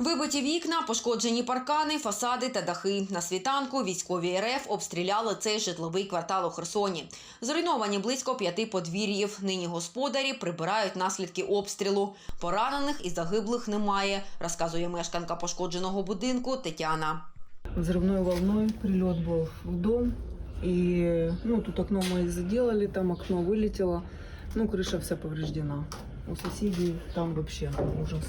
Вибиті вікна, пошкоджені паркани, фасади та дахи. На світанку військові РФ обстріляли цей житловий квартал у Херсоні. Зруйновані близько п'яти подвір'їв. Нині господарі прибирають наслідки обстрілу. Поранених і загиблих немає, розказує мешканка пошкодженого будинку Тетяна. Взрывной волной прилет был в дом. И ну, тут окно мы заделали, там окно вылетело. Ну, крыша вся повреждена. У соседей там вообще ужас.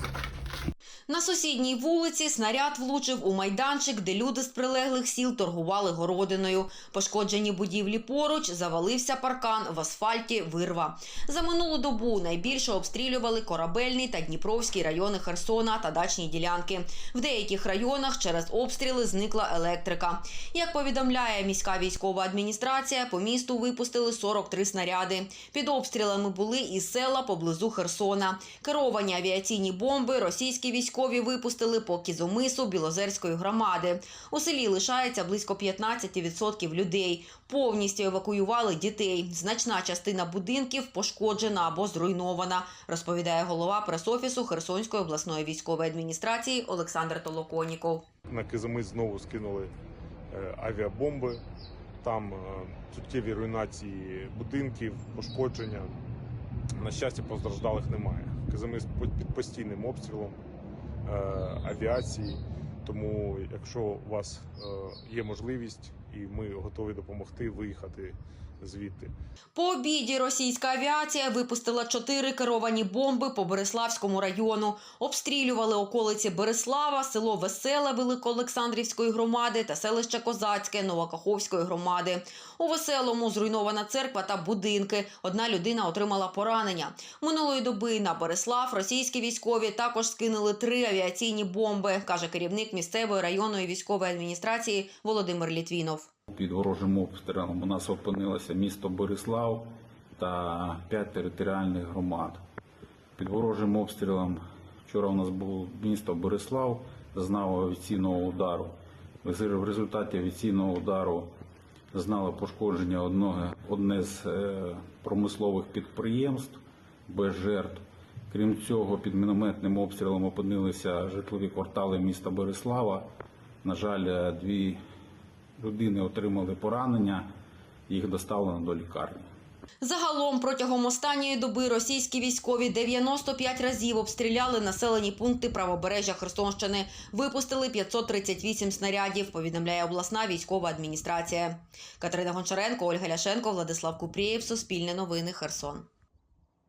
На сусідній вулиці снаряд влучив у майданчик, де люди з прилеглих сіл торгували городиною. Пошкоджені будівлі поруч, завалився паркан, в асфальті вирва. За минулу добу найбільше обстрілювали Корабельний та Дніпровський райони Херсона та дачні ділянки. В деяких районах через обстріли зникла електрика. Як повідомляє міська військова адміністрація, по місту випустили 43 снаряди. Під обстрілами були і села поблизу Херсона. Керовані авіаційні бомби російські військові випустили по Кізомису Білозерської громади. У селі лишається близько 15% людей. Повністю евакуювали дітей. Значна частина будинків пошкоджена або зруйнована, розповідає голова пресофісу Херсонської обласної військової адміністрації Олександр Толоконіков. На Кизимис знову скинули е, авіабомби. Там е, суттєві руйнації будинків, пошкодження. На щастя, постраждалих немає. Кизимис під постійним обстрілом авіації. Тому, якщо у вас е, є можливість, і ми готові допомогти виїхати звідти. По обіді російська авіація випустила чотири керовані бомби по Береславському району. Обстрілювали околиці Береслава, село Веселе Великоолександрівської громади та селище Козацьке Новокаховської громади. У Веселому зруйнована церква та будинки. Одна людина отримала поранення. Минулої доби на Береслав російські військові також скинули три авіаційні бомби, каже керівник місцевої районної військової адміністрації Володимир Літвінов. Під ворожим обстрілом у нас опинилося місто Борислав та п'ять територіальних громад. Під ворожим обстрілом вчора у нас було місто Борислав, зазнало авіаційного удару. В результаті авіаційного удару зазнало пошкодження одного, одне з е, промислових підприємств без жертв. Крім цього, під мінометним обстрілом опинилися житлові квартали міста Борислава. На жаль, е, дві людини отримали поранення, їх доставлено до лікарні. Загалом протягом останньої доби російські військові 95 разів обстріляли населені пункти правобережжя Херсонщини. Випустили 538 снарядів, повідомляє обласна військова адміністрація. Катерина Гончаренко, Ольга Ляшенко, Владислав Купрієв, Суспільне новини, Херсон.